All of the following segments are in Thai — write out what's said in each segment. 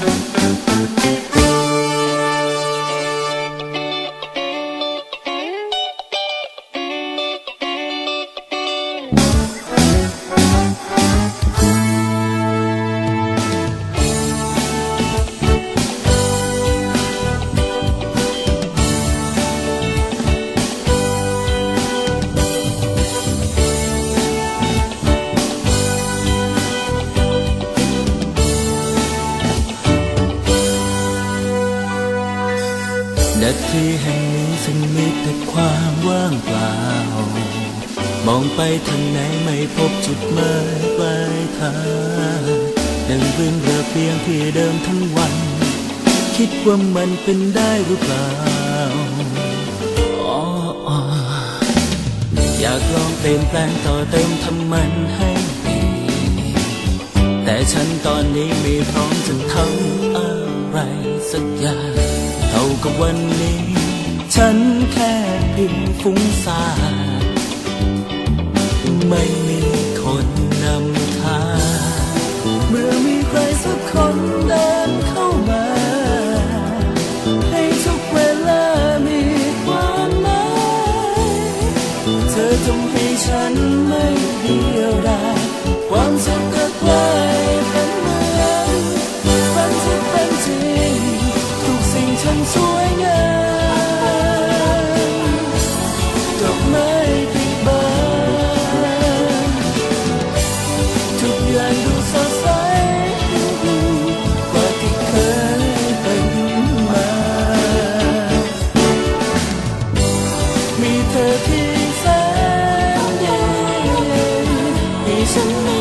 Música ณที่แห่งนี้ซึ่งมีแต่ความว่างเปล่า มองไปทางไหนไม่พบจุดหมายปลายทางดังวิ่งเรือเพียงที่เดิมทั้งวัน คิดว่ามันเป็นได้หรือเปล่าอ๋ออยากลองเปลี่ยนแปลงต่อเติมทำมันให้ดีแต่ฉันตอนนี้ไมีพร้อมจะทำอะไรสักอย่าง กับวันนี้ ฉันแค่เพียงฟุ้งซ่านไม่มีคนนำทางเมื่อมีใครสักคนเดินเข้ามา ให้ทุกเวลามีความหมายเธอทำให้ฉันไม่เดียวดายความสุขก็กลาย ให้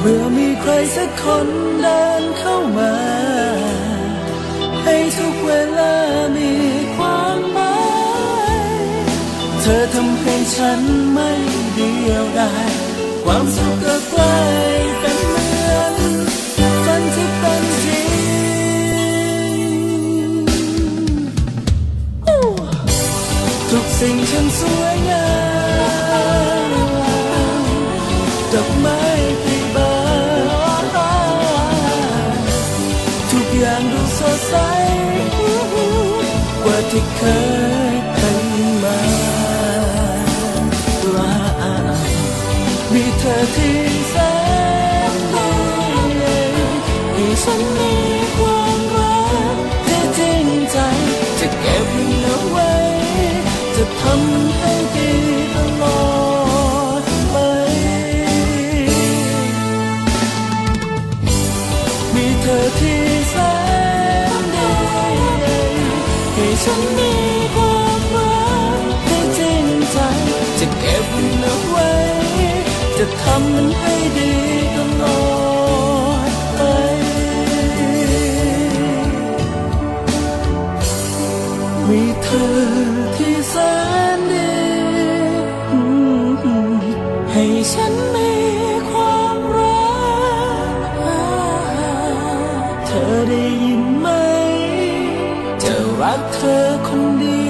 เมื่อมีใครสักคนเดินเข้ามา ให้ทุกเวลามีความหมายเธอทำให้ฉันไม่เดียวดายความสุขก็กลายเป็นเหมือนฝันที่เป็นจริงทุกสิ่งฉันสวยงาม ที่เคยเป็นมามีเธอที่แสนดีให้ฉันมีความรักที่จริงใจ จะเก็บมันเอาไว้ จะทำให้ดี จะทำมันให้ดีตลอดไป มีเธอที่แสนดี ให้ฉันมีความรัก เธอได้ยินไหม จะรักเธอคนเดียว